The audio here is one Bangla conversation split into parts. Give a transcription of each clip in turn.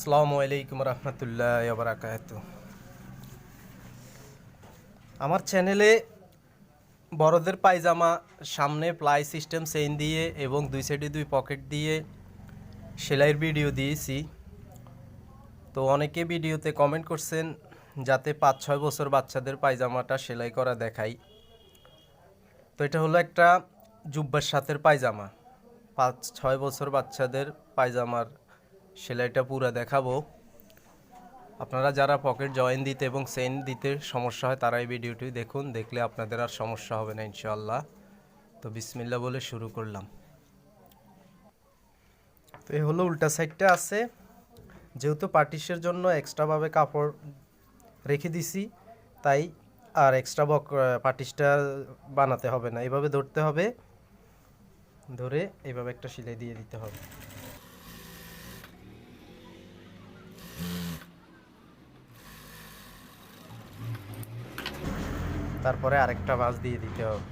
আসসালামু আলাইকুম রহমতুল্লাহ বারাকাত। আমার চ্যানেলে বড়দের পায়জামা, সামনে প্লাই সিস্টেম চেইন দিয়ে এবং দুই সাইডে দুই পকেট দিয়ে সেলাইয়ের ভিডিও দিয়েছি। তো অনেকে ভিডিওতে কমেন্ট করছেন, যাতে পাঁচ ছয় বছর বাচ্চাদের পায়জামাটা সেলাই করা দেখাই। তো এটা হলো একটা জুব্বার সাথের পায়জামা। পাঁচ ছয় বছর বাচ্চাদের পায়জামার সেলাইটা পুরো দেখাবো। আপনারা যারা পকেট জয়েন দিতে এবং সেন দিতে সমস্যা হয়, তারা এই ভিডিওটি দেখুন। দেখলে আপনাদের আর সমস্যা হবে না, ইনশাআল্লাহ। তো বিসমিল্লা বলে শুরু করলাম। তো এই হলো উল্টা সাইডটা আছে। যেহেতু পার্টিসের জন্য এক্সট্রাভাবে কাপড় রেখে দিছি, তাই আর এক্সট্রা বক পার্টিসটা বানাতে হবে না। এভাবে ধরতে হবে। ধরে এইভাবে একটা সেলাই দিয়ে দিতে হবে। তারপরে আরেকটা মাছ দিয়ে দিতে হবে।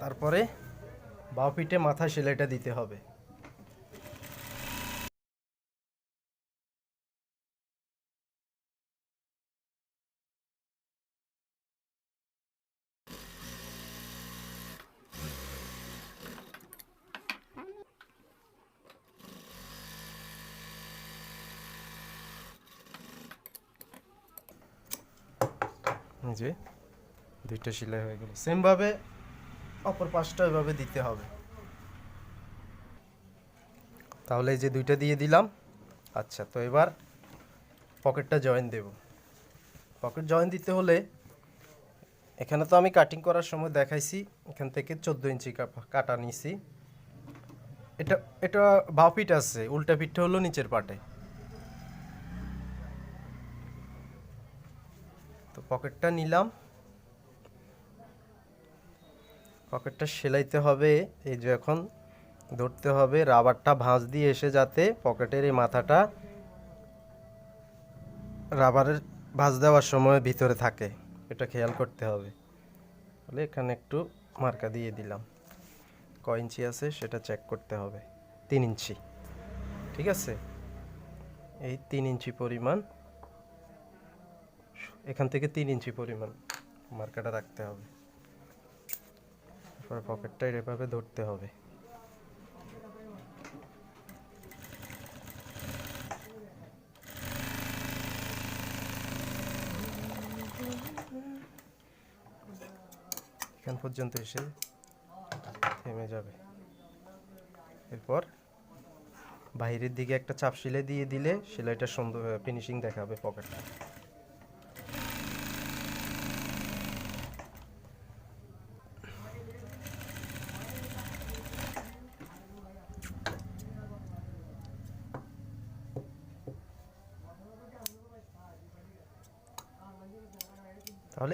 তারপরে বাপিটে পিঠে মাথা সেলাইটা দিতে হবে। যে দুইটা সেলাই হয়ে গেল। সেমভাবে অপর পাশটা এভাবে দিতে হবে। তাহলে যে দুইটা দিয়ে দিলাম। আচ্ছা তো এবার পকেটটা জয়েন দেব। পকেট জয়েন দিতে হলে এখানে তো আমি কাটিং করার সময় দেখাইছি, এখান থেকে চোদ্দ ইঞ্চি কাটা নিছি। এটা এটা বাউ পিঠ আছে, উল্টা পিঠটা হলো নিচের পাটে। পকেটটা নিলাম। পকেটটা সেলাইতে হবে, এই যে এখন ধরতে হবে, রাবারটা ভাঁজ দিয়ে এসে যাতে পকেটের এই মাথাটা রাবারের ভাঁজ দেওয়ার সময় ভিতরে থাকে, এটা খেয়াল করতে হবে। তাহলে এখানে একটু মার্কা দিয়ে দিলাম। ক ইঞ্চি আছে সেটা চেক করতে হবে, তিন ইঞ্চি। ঠিক আছে? এই তিন ইঞ্চি পরিমাণ এখান থেকে তিন ইঞ্চি পরিমাণ মার্কাটা রাখতে হবে। তারপর পকেটটা এভাবে ধরতে হবে। এখান পর্যন্ত এসে থেমে যাবে। এরপর বাইরের দিকে একটা চাপ সেলাই দিয়ে দিলে সেলাইটা সুন্দর ফিনিশিং দেখাবে পকেটটা।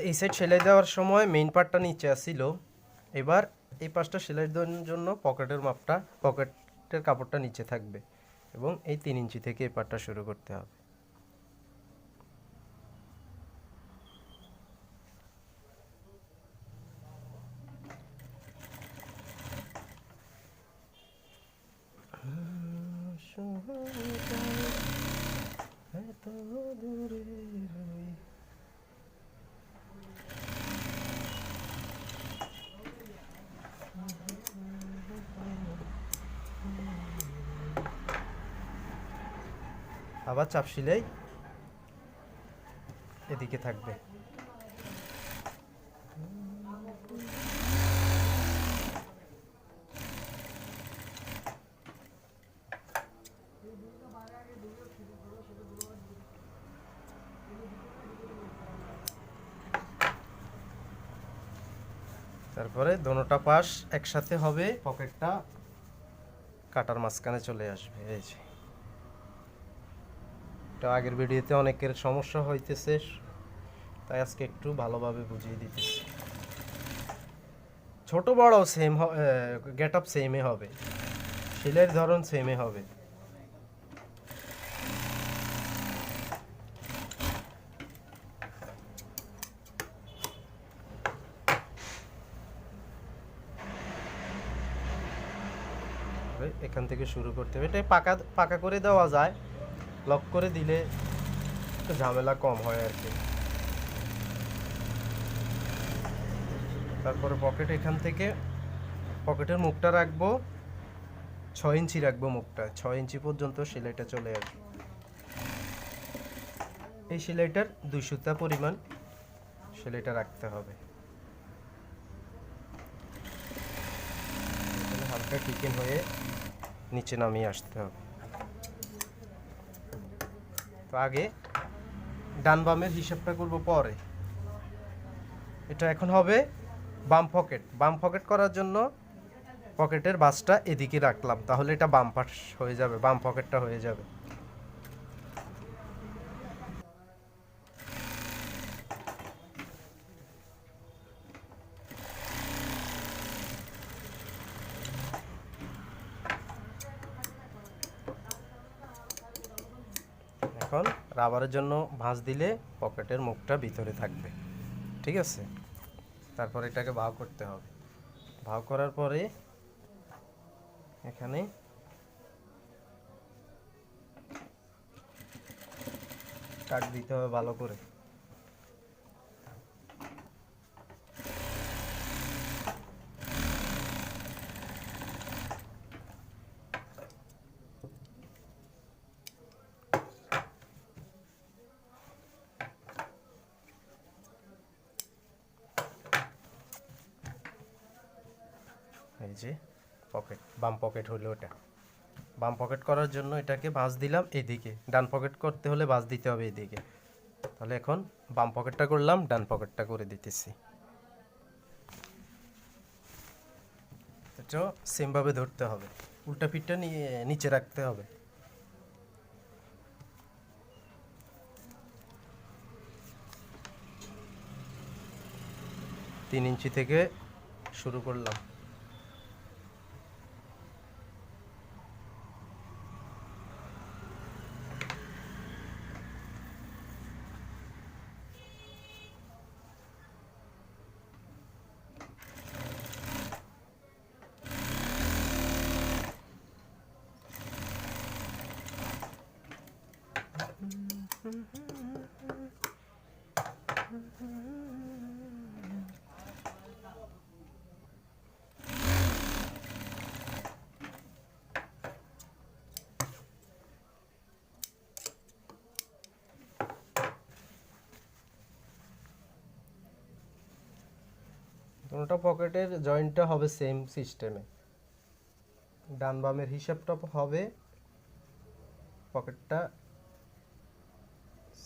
এই সাইড সেলাই দেওয়ার সময় মেইন পার্টটা নিচে আসছিল এবার এই পাশটা সেলাই দেওয়ার জন্য পকেটের মাপটা, পকেটের কাপড়টা নিচে থাকবে এবং এই তিন ইঞ্চি থেকে এই পার্টটা শুরু করতে হবে এত দূরে রই আবার চাপ সিলাই এদিকে থাকবে। তারপরে দোনোটা পাশ একসাথে হবে, পকেটটা কাটার মাঝখানে চলে আসবে, এই যে। তো আগের ভিডিওতে অনেকের সমস্যা হইতেছে, তাই আজকে একটু ভালোভাবে বুঝিয়ে দিতেছি। ছোট বড় সেম গেট আপ সেমে হবে সেলের ধরন সেমে হবে। এখান থেকে শুরু করতে হবে। এটা পাকা পাকা করে দেওয়া যায়। লক করে দিলে একটু ঝামেলা কম হয় আর কি। তারপরে পকেট এখান থেকে পকেটের মুখটা রাখব। ছয় ইঞ্চি রাখব মুখটা। ছয় ইঞ্চি পর্যন্ত সেলাইটা চলে আসবে। এই সেলাইটার দুই সুতা পরিমাণ সেলাইটা রাখতে হবে। হালকা কিকেন হয়ে নিচে নামিয়ে আসতে হবে। তো আগে ডান বামের হিসাবটা করব পরে। এটা এখন হবে বাম পকেট। বাম পকেট করার জন্য পকেটের বাসটা এদিকে রাখলাম, তাহলে এটা বাম পাশ হয়ে যাবে, বাম পকেটটা হয়ে যাবে। এখন রাবারের জন্য ভাঁজ দিলে পকেটের মুখটা ভিতরে থাকবে। ঠিক আছে? তারপর এটাকে ভাও করতে হবে। ভাও করার পরে এখানে কাট দিতে হবে ভালো করে এই যে পকেট হলো ওটা। বাম পকেট করার জন্য এটাকে বাঁশ দিলাম এদিকে। ডান পকেট করতে হলে বাঁশ দিতে হবে এদিকে। তাহলে এখন বাম পকেটটা করলাম, ডান পকেটটা করে দিতেছি। এটাও সেমভাবে ধরতে হবে। উল্টা পিঠটা নিয়ে নিচে রাখতে হবে। তিন ইঞ্চি থেকে শুরু করলাম। দুটো পকেটের জয়েন্টটা হবে সেম সিস্টেমে ডান বামের হিসাবটা হবে পকেটটা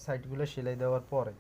সাইডগুলো সেলাই দেওয়ার পরে।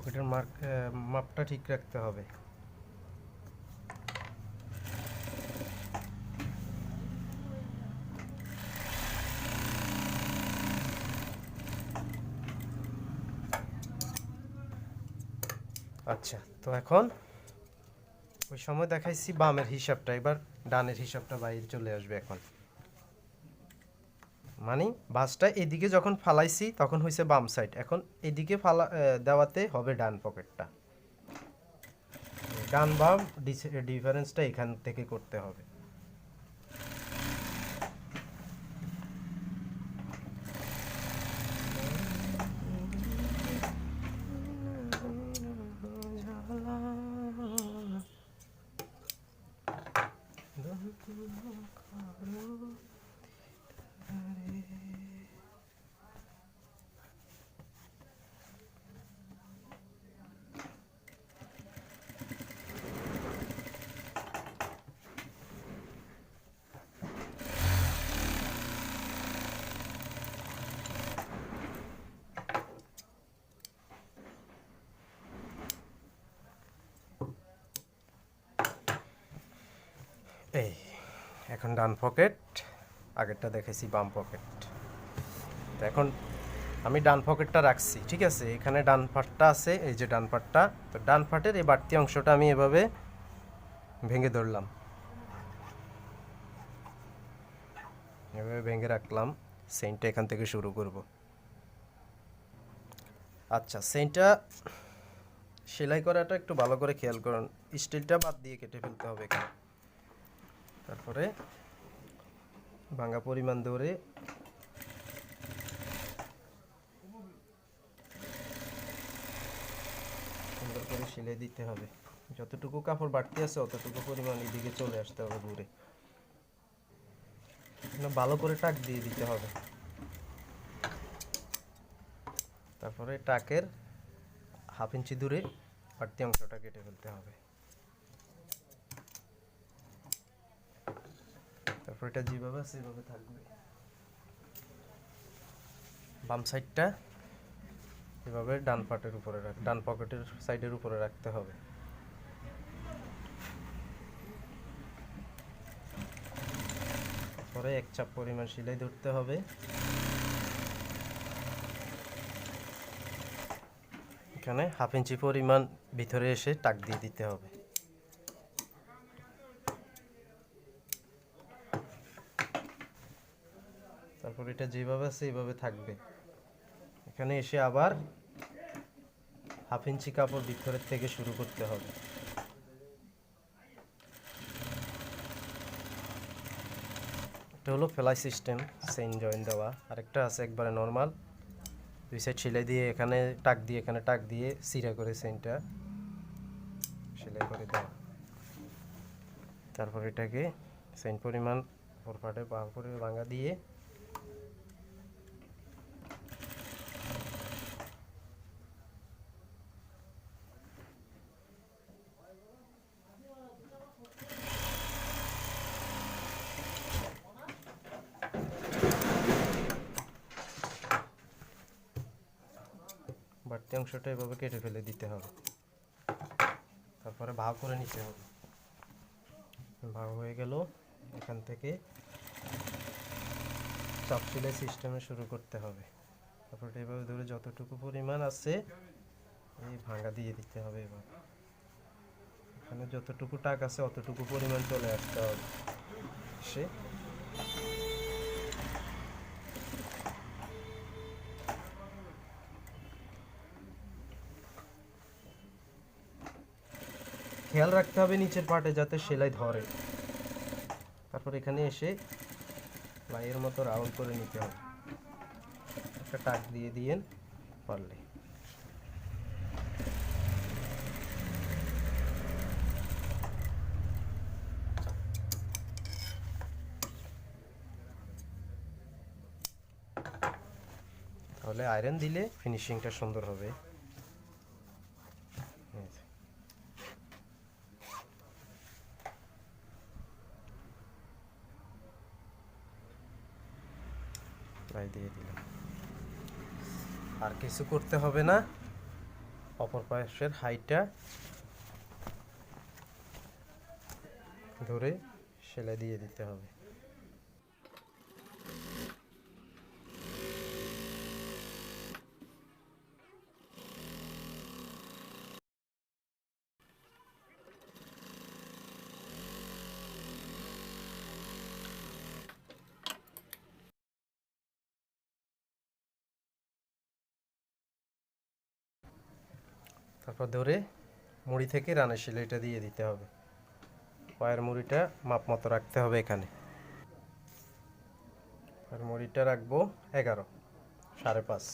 পকেটের মার্ক মাপটা ঠিক রাখতে হবে। আচ্ছা তো এখন ওই সময় দেখাইছি বামের হিসাবটা, এবার ডানের হিসাবটা বাইরে চলে আসবে এখন। মানে বাসটা এদিকে যখন ফালাইছি, তখন হয়েছে বাম সাইড এখন এদিকে ফালা দেওয়াতে হবে ডান পকেটটা ডান বাম ডিফারেন্সটা এখান থেকে করতে হবে। এখন ডান পকেট, আগেরটা দেখেছি বাম পকেট। তো এখন আমি ডান পকেটটা রাখছি, ঠিক আছে? এখানে ডান পাটটা আছে, এই যে ডান পাটটা। তো ডান পাটের এই বাড়তি অংশটা আমি এভাবে ভেঙে ধরলাম। এভাবে ভেঙে রাখলাম, সেন্টটা এখান থেকে শুরু করব। আচ্ছা সেন্টটা সেলাই করাটা একটু ভালো করে খেয়াল করুন। স্টিলটা বাদ দিয়ে কেটে ফেলতে হবে এখানে। তারপরে ভাঙা পরিমাণ ধরে সুন্দর করে সেলাই দিতে হবে। যতটুকু কাপড় বাড়তি আছে, অতটুকু পরিমাণ এদিকে চলে আসতে হবে ঘুরে ভালো করে টাক দিয়ে দিতে হবে। তারপরে টাকের হাফ ইঞ্চি দূরে বাড়তি অংশটা কেটে ফেলতে হবে। তারপর এটা যেভাবে আছে সেভাবে থাকবে। বাম সাইডটা এভাবে ডান পাটের উপরে রাখ, ডান পকেটের সাইডের উপরে রাখতে হবে। পরে এক চাপ পরিমাণ সেলাই ধরতে হবে। এখানে হাফ ইঞ্চি পরিমাণ ভিতরে এসে টাক দিয়ে দিতে হবে। তারপর এটা যেভাবে আছে, এইভাবে থাকবে। এখানে এসে আবার হাফ ইঞ্চি কাপড় ভিতরের থেকে শুরু করতে হবে। এটা হলো ফেলাই সিস্টেম চেইন জয়েন দেওয়া। আরেকটা আছে একবারে নর্মাল। দুই সাইড সেলাই দিয়ে এখানে টাক দিয়ে, এখানে টাক দিয়ে সিরা করে চেইনটা সেলাই করে দেওয়া। তারপর এটাকে চেইন পরিমাণ ফোর পার্টে বাঁ করে ভাঙা দিয়ে বাড়তি অংশটা এভাবে কেটে ফেলে দিতে হবে। তারপরে ভাগ করে নিতে হবে। ভাগ হয়ে গেল, এখান থেকে চাপ সেলাই সিস্টেমে শুরু করতে হবে। তারপরে এভাবে ধরে যতটুকু পরিমাণ আছে, এই ভাঙা দিয়ে দিতে হবে এবার। এখানে যতটুকু টাক আছে, অতটুকু পরিমাণ চলে আসতে হবে। সে খেয়াল রাখতে হবে নিচের পাটে যাতে সেলাই ধরে। তারপর এখানে এসে লাইয়ের মতো রাউন্ড করে নিতে হবে। একটা টাক দিয়ে দিয়েন পারলে। তাহলে আয়রন দিলে ফিনিশিংটা সুন্দর হবে এই যে। প্রায় দিয়ে দিলাম আর কিছু করতে হবে না। অপর পাশের হাইটটা ধরে সেলাই দিয়ে দিতে হবে। তারপর ধরে মুড়ি থেকে রানের সেলাইটা দিয়ে দিতে হবে। পায়ের মুড়িটা মাপ মতো রাখতে হবে এখানে। আর মুড়িটা রাখব এগারো, সাড়ে পাঁচ।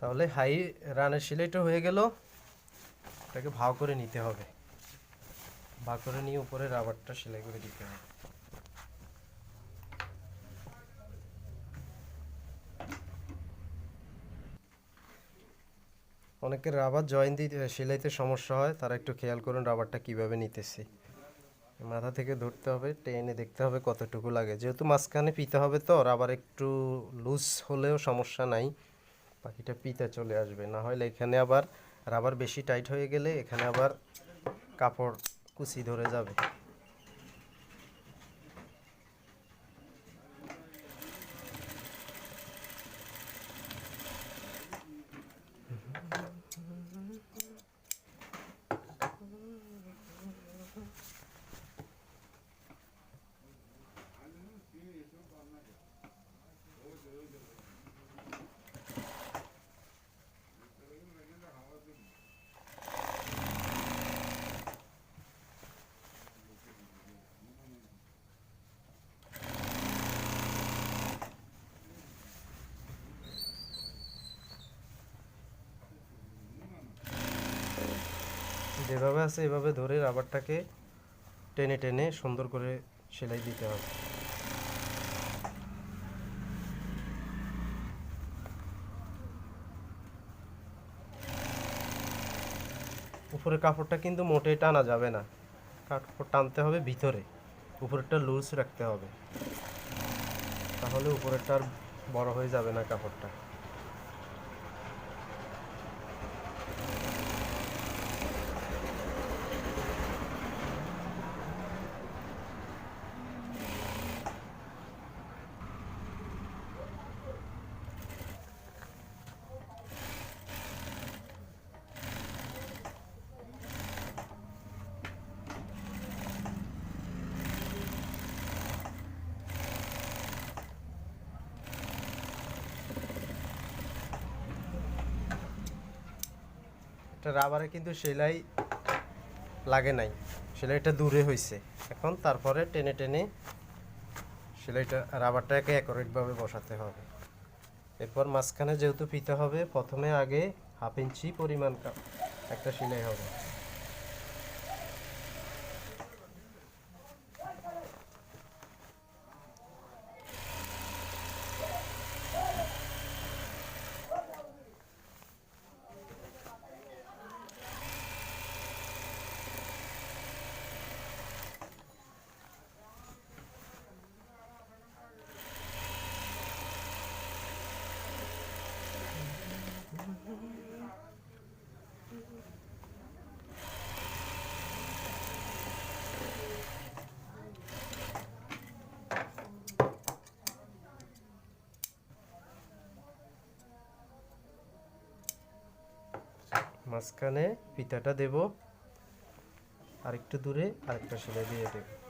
তাহলে হাই রানের সেলাইটা হয়ে গেল। এটাকে ভাও করে নিতে হবে। ভাগ করে নিয়ে উপরে রাবারটা সেলাই করে দিতে হবে। অনেকের রাবার জয়েন দিতে সেলাইতে সমস্যা হয়, তারা একটু খেয়াল করুন রাবারটা কীভাবে নিতেছি। মাথা থেকে ধরতে হবে, টেনে দেখতে হবে কতটুকু লাগে। যেহেতু মাঝখানে পিতে হবে তো, রাবার একটু লুজ হলেও সমস্যা নাই। পাখিটা পিতে চলে আসবে। না হলে এখানে আবার রাবার বেশি টাইট হয়ে গেলে এখানে আবার কাপড় কুচি ধরে যাবে। যেভাবে আছে, এভাবে ধরে রাবারটাকে টেনে টেনে সুন্দর করে সেলাই দিতে হবে। উপরে কাপড়টা কিন্তু মোটেই টানা যাবে না। কাপড় টানতে হবে ভিতরে, উপরেরটা লুজ রাখতে হবে। তাহলে উপরেরটা আর বড় হয়ে যাবে না কাপড়টা। এটা রাবারে কিন্তু সেলাই লাগে নাই। সেলাইটা দূরে হয়েছে এখন তারপরে টেনে টেনে সেলাইটা রাবারটাকে অ্যাকোরেটভাবে বসাতে হবে। এরপর মাঝখানে যেহেতু পিতে হবে, প্রথমে আগে হাফ ইঞ্চি পরিমাণ একটা সেলাই হবে। মাঝখানে পিতাটা দেব। আরেকটু দূরে আরেকটা সেলাই দিয়ে দেব।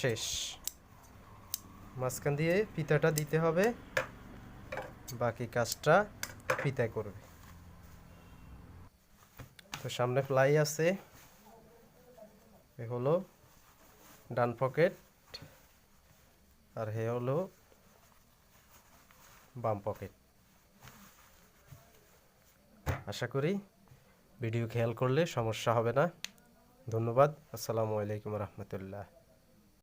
শেষ। মাঝখান দিয়ে ফিতাটা দিতে হবে, বাকি কাজটা ফিতায় করবে। তো সামনে ফ্লাই আছে, এ হলো ডান পকেট আর হে হলো বাম পকেট আশা করি ভিডিও খেয়াল করলে সমস্যা হবে না। ধন্যবাদ, আসসালামু আলাইকুম রহমতুল্লাহ।